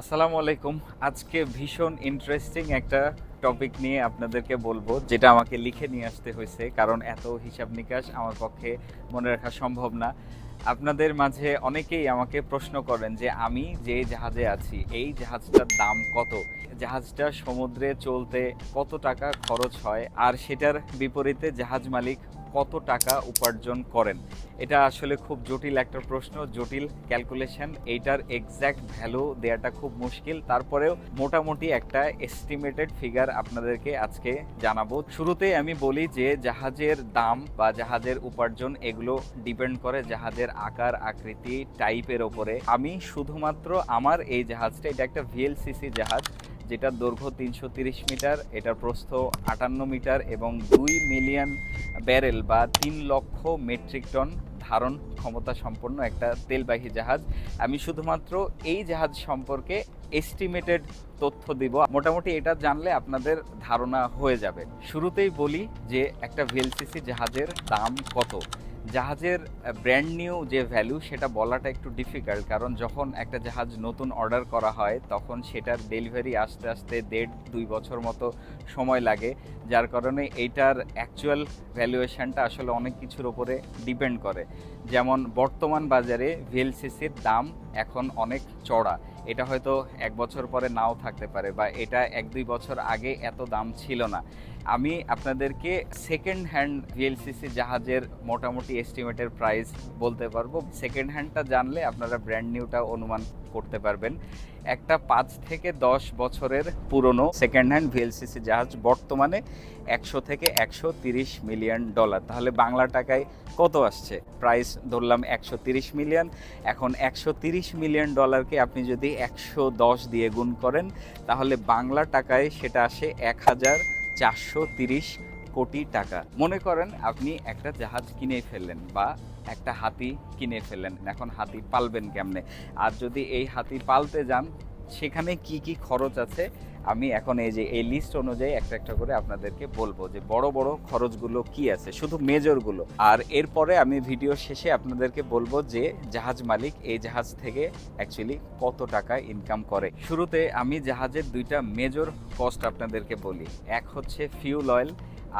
আসসালামু আলাইকুম। আজকে ভীষণ ইন্টারেস্টিং একটা টপিক নিয়ে আপনাদেরকে বলব, যেটা আমাকে লিখে নিয়ে আসতে হয়েছে, কারণ এত হিসাব নিকাশ আমার পক্ষে মনে রাখা সম্ভব না। আপনাদের মাঝে অনেকেই আমাকে প্রশ্ন করেন যে, আমি যে জাহাজে আছি, এই জাহাজটার দাম কত? জাহাজটা সমুদ্রে চলতে কত টাকা খরচ হয়? আর সেটার বিপরীতে জাহাজ মালিক কত টাকা উপার্জন করেন? এটা আসলে খুব জটিল একটা প্রশ্ন, জটিল ক্যালকুলেশন এইটার এক্স্যাক্ট ভ্যালু দেওয়াটা খুব মুশকিল। তারপরেও মোটামুটি একটা এস্টিমেটেড ফিগার আপনাদেরকে আজকে জানাব। শুরুতেই আমি বলি যে জাহাজের দাম বা জাহাজের উপার্জন এগুলো ডিপেন্ড করে জাহাজের আকার, আকৃতি টাইপের ওপরে। আমি শুধুমাত্র আমার এই জাহাজটা, এটা একটা ভিএলসিসি জাহাজ। যেটার দৈর্ঘ্য তিনশো মিটার, এটার প্রস্থ আটান্ন মিটার এবং দুই মিলিয়ন ব্যারেল বা তিন লক্ষ মেট্রিক টন ধারণ ক্ষমতা সম্পন্ন একটা তেলবাহী জাহাজ। আমি শুধুমাত্র এই জাহাজ সম্পর্কে এস্টিমেটেড তথ্য দিব। মোটামুটি এটা জানলে আপনাদের ধারণা হয়ে যাবে। শুরুতেই বলি যে একটা ভিএলসিসি জাহাজের দাম কত? জাহাজের ব্র্যান্ড নিউ যে ভ্যালু সেটা বলাটা একটু ডিফিকাল্ট কারণ যখন একটা জাহাজ নতুন অর্ডার করা হয়, তখন সেটার ডেলিভারি আসতে আসতে দেড়, দুই বছর মতো সময় লাগে। যার কারণে এইটার অ্যাকচুয়াল ভ্যালুয়েশানটা আসলে অনেক কিছুর ওপরে ডিপেন্ড করে। যেমন বর্তমান বাজারে ভিএলসিসির দাম এখন অনেক চড়া এটা হয়তো এক বছর পরে নাও থাকতে পারে বা এটা এক দুই বছর আগে এত দাম ছিল না। আমি আপনাদেরকে সেকেন্ড হ্যান্ড ভিএলসিসি জাহাজের মোটামুটি এস্টিমেটের প্রাইস বলতে পারব। সেকেন্ড হ্যান্ডটা জানলে আপনারা ব্র্যান্ড নিউটা অনুমান করতে পারবেন। একটা পাঁচ থেকে দশ বছরের পুরনো সেকেন্ড হ্যান্ড ভিএলসিসি জাহাজ বর্তমানে একশো থেকে একশো তিরিশ মিলিয়ন ডলার। তাহলে বাংলা টাকায় কত আসছে? প্রাইস ধরলাম একশো তিরিশ মিলিয়ন। এখন একশো তিরিশ মিলিয়ন ডলারকে আপনি যদি একশো দশ দিয়ে গুণ করেন, তাহলে বাংলা টাকায় সেটা আসে এক হাজার চারশো তিরিশ কোটি টাকা। মনে করেন আপনি একটা জাহাজ কিনে ফেললেন বা একটা হাতি কিনে ফেললেন। এখন হাতি পালবেন কেমনে? আর যদি এই হাতি পালতে যান, সেখানে কি কি খরচ আছে? আমি এখন এই যে, এই লিস্ট অনুযায়ী একটা একটা করে আপনাদেরকে বলব যে, বড় বড় খরচগুলো কি আছে? শুধু মেজরগুলো আর এরপরে আমি ভিডিও শেষে আপনাদেরকে বলব যে, জাহাজ মালিক এই জাহাজ থেকে অ্যাকচুয়ালি কত টাকা ইনকাম করে। শুরুতে আমি জাহাজের দুইটা মেজর কস্ট আপনাদেরকে বলি। এক হচ্ছে ফিউল অয়েল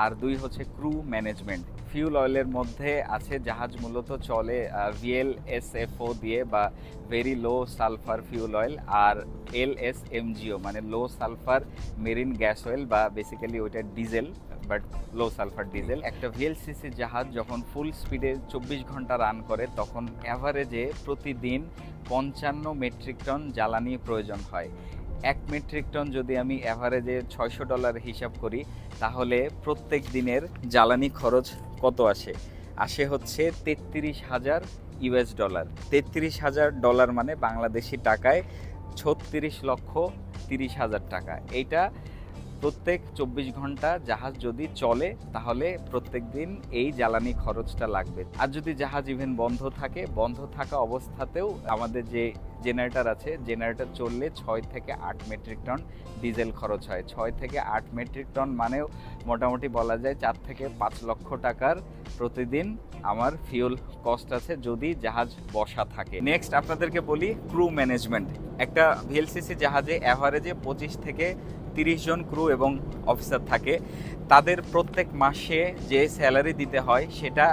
আর দুই হচ্ছে ক্রু ম্যানেজমেন্ট ফিউল অয়েলের মধ্যে আছে জাহাজ মূলত চলে ভিএল এস এফও দিয়ে বা very low sulphur fuel oil আর এল এস এম এমজিও মানে low sulphur marine gas oil বা বেসিক্যালি ওইটা diesel but low sulphur diesel একটা ভিএলসিসি জাহাজ যখন ফুল স্পিডে চব্বিশ ঘণ্টা রান করে, তখন অ্যাভারেজে প্রতিদিন পঞ্চান্ন মেট্রিক টন জ্বালানি প্রয়োজন হয়। এক মেট্রিক টন যদি আমি অ্যাভারেজে ছয়শো ডলার হিসাব করি, তাহলে প্রত্যেক দিনের জ্বালানি খরচ কত আসে? আসে হচ্ছে তেত্রিশ হাজার ইউএস ডলার তেত্রিশ হাজার ডলার মানে বাংলাদেশি টাকায় ছত্রিশ লক্ষ তিরিশ হাজার টাকা। এইটা প্রত্যেক চব্বিশ ঘণ্টা জাহাজ যদি চলে, তাহলে প্রত্যেক দিন এই জ্বালানি খরচটা লাগবে। আর যদি জাহাজ ইভেন বন্ধ থাকে, বন্ধ থাকা অবস্থাতেও আমাদের যে জেনারেটর আছে জেনারেটর চললে ছয় থেকে আট মেট্রিক টন ডিজেল খরচ হয়। ছয় থেকে আট মেট্রিক টন মানেও মোটামুটি বলা যায় চার থেকে পাঁচ লক্ষ টাকার প্রতিদিন আমার ফিউল কস্ট আছে যদি জাহাজ বসা থাকে। নেক্সট আপনাদেরকে বলি ক্রু ম্যানেজমেন্ট একটা ভিএলসিসি জাহাজে অ্যাভারেজে পঁচিশ থেকে তিরিশ জন ক্রু এবং অফিসার থাকে, তাদের প্রত্যেক মাসে যে স্যালারি দিতে হয় সেটা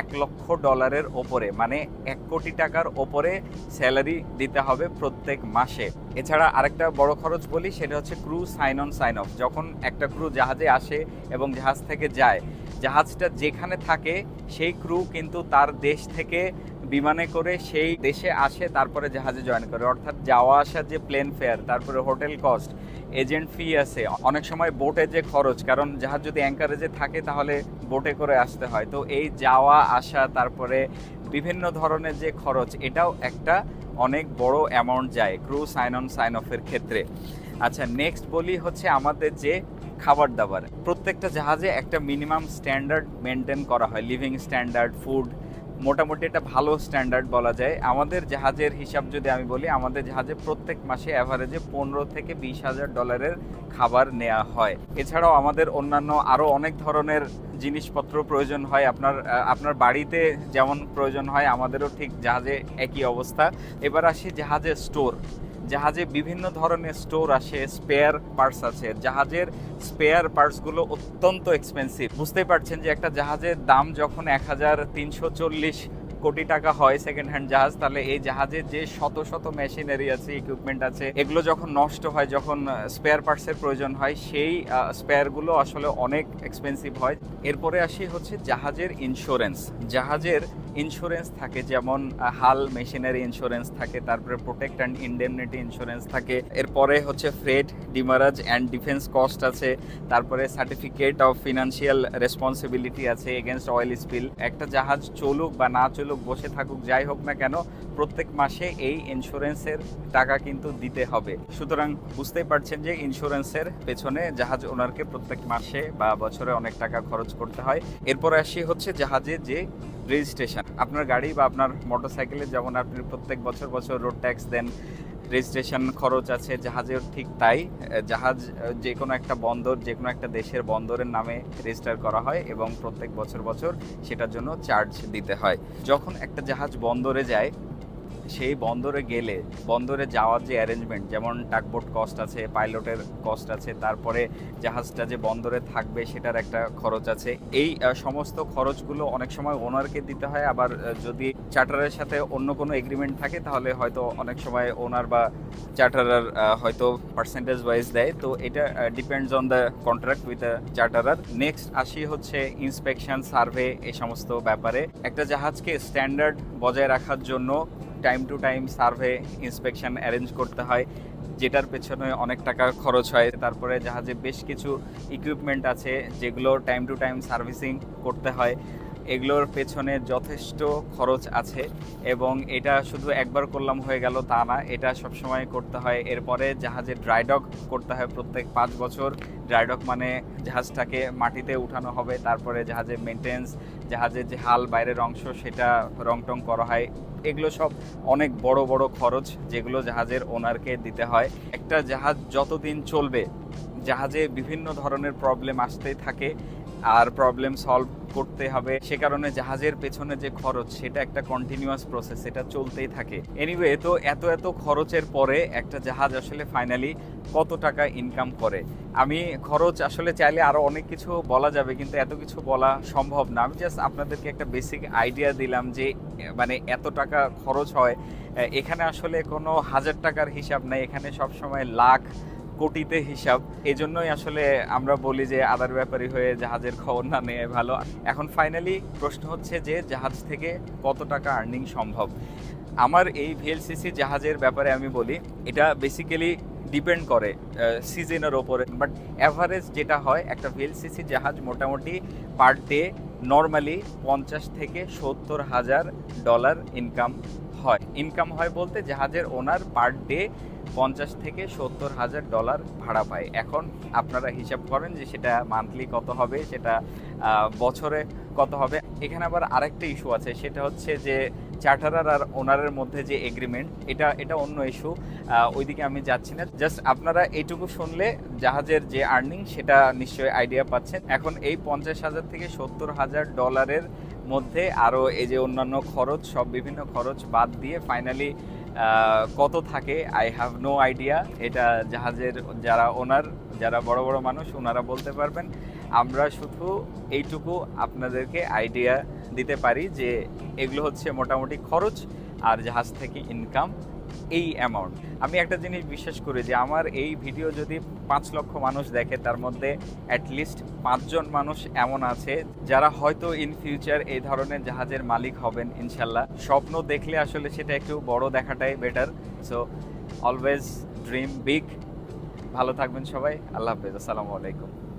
এক লক্ষ ডলারের ওপরে মানে এক কোটি টাকার ওপরে স্যালারি দিতে হবে প্রত্যেক মাসে। এছাড়া আরেকটা বড় খরচ বলি, সেটা হচ্ছে crew sign on sign off যখন একটা ক্রু জাহাজে আসে এবং জাহাজ থেকে যায়, জাহাজটা যেখানে থাকে, সেই ক্রু কিন্তু তার দেশ থেকে বিমানে করে সেই দেশে আসে, তারপরে জাহাজে জয়েন করে। অর্থাৎ যাওয়া আসার যে প্লেন ফেয়ার তারপরে হোটেল কস্ট এজেন্ট ফি আছে। অনেক সময় বোটে যে খরচ, কারণ জাহাজ যদি অ্যাঙ্কারেজে থাকে, তাহলে বোটে করে আসতে হয়। তো এই যাওয়া, আসা, তারপরে বিভিন্ন ধরনের যে খরচ, এটাও একটা অনেক বড় অ্যামাউন্ট যায় ক্রু সাইন অন সাইন অফের ক্ষেত্রে। আচ্ছা নেক্সট বলি হচ্ছে আমাদের যে খাবার দাবার। প্রত্যেকটা জাহাজে একটা মিনিমাম স্ট্যান্ডার্ড মেনটেন করা হয়। লিভিং স্ট্যান্ডার্ড ফুড মোটামুটি একটা ভালো স্ট্যান্ডার্ড বলা যায়। আমাদের জাহাজের হিসাব যদি আমি বলি, আমাদের জাহাজে প্রত্যেক মাসে অ্যাভারেজে পনেরো থেকে বিশ হাজার ডলারের খাবার নেওয়া হয়। এছাড়াও আমাদের অন্যান্য আরও অনেক ধরনের জিনিসপত্র প্রয়োজন হয়। আপনার আপনার বাড়িতে যেমন প্রয়োজন হয়, আমাদেরও ঠিক জাহাজে একই অবস্থা। এবার আসি জাহাজের স্টোর জাহাজে বিভিন্ন ধরনের স্টোর আসে স্পেয়ার পার্টস আছে। জাহাজের স্পেয়ার পার্টসগুলো অত্যন্ত এক্সপেন্সিভ বুঝতেই পারছেন যে একটা জাহাজের দাম যখন এক হাজার তিনশো চল্লিশ কোটি টাকা হয় সেকেন্ড হ্যান্ড জাহাজ, তাহলে এই জাহাজের যে শত শত মেশিনারি আছে ইকুইপমেন্ট আছে, এগুলো যখন নষ্ট হয়, যখন স্পেয়ার পার্টসের প্রয়োজন হয়, সেই স্পেয়ারগুলো আসলে অনেক এক্সপেন্সিভ হয়। এরপরে আসি হচ্ছে জাহাজের ইন্স্যুরেন্স জাহাজের ইন্স্যুরেন্স থাকে যেমন হাল মেশিনারি ইন্স্যুরেন্স থাকে, তারপরে প্রোটেক্ট অ্যান্ড ইন্ডেমনিটি ইন্স্যুরেন্স থাকে, এরপরে হচ্ছে freight demurrage and defence cost আছে, তারপরে সার্টিফিকেট অফ ফিনান্সিয়াল রেসপন্সিবিলিটি আছে এগেনস্ট অয়েল স্পিল একটা জাহাজ চলুক বা না চলুক বসে থাকুক, যাই হোক না কেন, প্রত্যেক মাসে এই ইন্স্যুরেন্সের টাকা কিন্তু দিতে হবে। সুতরাং বুঝতেই পারছেন যে ইন্স্যুরেন্সের পেছনে জাহাজ ওনারকে প্রত্যেক মাসে বা বছরে অনেক টাকা খরচ করতে হয়। এরপরে আসি হচ্ছে জাহাজে যে রেজিস্ট্রেশন আপনার গাড়ি বা আপনার মোটরসাইকেলে যেমন আপনি প্রত্যেক বছর বছর রোড ট্যাক্স দেন রেজিস্ট্রেশন খরচ আছে জাহাজের ঠিক তাই। জাহাজ যে কোনো একটা বন্দর যে কোনো একটা দেশের বন্দরের নামে রেজিস্টার করা হয় এবং প্রত্যেক বছর বছর সেটার জন্য চার্জ দিতে হয়। যখন একটা জাহাজ বন্দরে যায় সেই বন্দরে গেলে, বন্দরে যাওয়ার যে অ্যারেঞ্জমেন্ট যেমন টাকবোট কস্ট আছে পাইলটের কস্ট আছে, তারপরে জাহাজটা যে বন্দরে থাকবে সেটার একটা খরচ আছে। এই সমস্ত খরচগুলো অনেক সময় ওনারকে দিতে হয়। আবার যদি চার্টারের সাথে অন্য কোনো এগ্রিমেন্ট থাকে, তাহলে হয়তো অনেক সময় ওনার বা চার্টারার হয়তো পার্সেন্টেজ ওয়াইজ দেয়। তো এটা depends on the contract with the charterer next আসি হচ্ছে ইন্সপেকশন সার্ভে এই সমস্ত ব্যাপারে। একটা জাহাজকে স্ট্যান্ডার্ড বজায় রাখার জন্য time to time survey inspection arrange করতে হয়, যেটার পেছনে অনেক টাকা খরচ হয়। তারপরে জাহাজে বেশ কিছু ইকুইপমেন্ট আছে, যেগুলো টাইম টু টাইম সার্ভিসিং করতে হয়। এগুলোর পেছনে যথেষ্ট খরচ আছে এবং এটা শুধু একবার করলাম হয়ে গেল তা না, এটা সবসময় করতে হয়। এরপরে জাহাজে ড্রাইডক করতে হয় প্রত্যেক পাঁচ বছর। ড্রাইডক মানে জাহাজটাকে মাটিতে উঠানো হবে, তারপরে জাহাজের মেনটেন্স জাহাজের যে হাল বাইরের অংশ সেটা রং টং করা হয়। এগুলো সব অনেক বড় বড় খরচ যেগুলো জাহাজের ওনারকে দিতে হয়। একটা জাহাজ যতদিন চলবে, জাহাজে বিভিন্ন ধরনের প্রবলেম আসতেই থাকে। আর প্রবলেম সলভ করতে হবে। সে কারণে জাহাজের পেছনে যে খরচ, সেটা একটা কন্টিনিউয়াস প্রসেস সেটা চলতেই থাকে। এনিওয়ে তো এত এত খরচের পরে একটা জাহাজ আসলে ফাইনালি কত টাকা ইনকাম করে? আমি খরচ আসলে চাইলে আরও অনেক কিছু বলা যাবে, কিন্তু এত কিছু বলা সম্ভব না। আমি জাস্ট আপনাদেরকে একটা বেসিক আইডিয়া দিলাম যে মানে এত টাকা খরচ হয় এখানে আসলে কোনো হাজার টাকার হিসাব নাই। এখানে সব সময় লাখ কোটিতে হিসাব। এজন্যই আসলে আমরা বলি যে আদার ব্যাপারী হয়ে জাহাজের খবর না নেয় ভালো। এখন ফাইনালি প্রশ্ন হচ্ছে যে জাহাজ থেকে কত টাকা আর্নিং সম্ভব? আমার এই ভিএলসিসি জাহাজের ব্যাপারে আমি বলি, এটা বেসিক্যালি ডিপেন্ড করে সিজনের ওপরে। বাট অ্যাভারেজ যেটা হয়, একটা ভিএলসিসি জাহাজ মোটামুটি পার ডে নর্মালি পঞ্চাশ থেকে সত্তর হাজার ডলার ইনকাম হয়। ইনকাম হয় বলতে জাহাজের ওনার পার ডে পঞ্চাশ থেকে সত্তর হাজার ডলার ভাড়া পায়। এখন আপনারা হিসাব করেন যে সেটা মান্থলি কত হবে, সেটা বছরে কত হবে। এখানে আবার আরেকটা ইস্যু আছে, সেটা হচ্ছে যে চার্টারার আর ওনারের মধ্যে যে এগ্রিমেন্ট এটা এটা অন্য ইস্যু ওইদিকে আমি যাচ্ছি না। জাস্ট আপনারা এইটুকু শুনলে জাহাজের যে আর্নিং সেটা নিশ্চয়ই আইডিয়া পাচ্ছেন। এখন এই পঞ্চাশ হাজার থেকে সত্তর হাজার ডলারের মধ্যে আরও এই যে অন্যান্য খরচ, সব বিভিন্ন খরচ বাদ দিয়ে ফাইনালি কত থাকে আই হ্যাভ নো আইডিয়া এটা জাহাজের যারা ওনার যারা বড় বড় মানুষ, ওনারা বলতে পারবেন। আমরা শুধু এইটুকু আপনাদেরকে আইডিয়া দিতে পারি যে এগুলো হচ্ছে মোটামুটি খরচ আর জাহাজ থেকে ইনকাম এই অ্যামাউন্ট আমি একটা জিনিস বিশ্বাস করি যে আমার এই ভিডিও যদি পাঁচ লক্ষ মানুষ দেখে, তার মধ্যে অ্যাটলিস্ট পাঁচজন মানুষ এমন আছে যারা হয়তো ইন ফিউচার এই ধরনের জাহাজের মালিক হবেন, ইনশাল্লাহ। স্বপ্ন দেখলে আসলে সেটা একটু বড় দেখাটাই better so always dream big ভালো থাকবেন সবাই। আল্লাহ হাফেজ। আসসালামু আলাইকুম।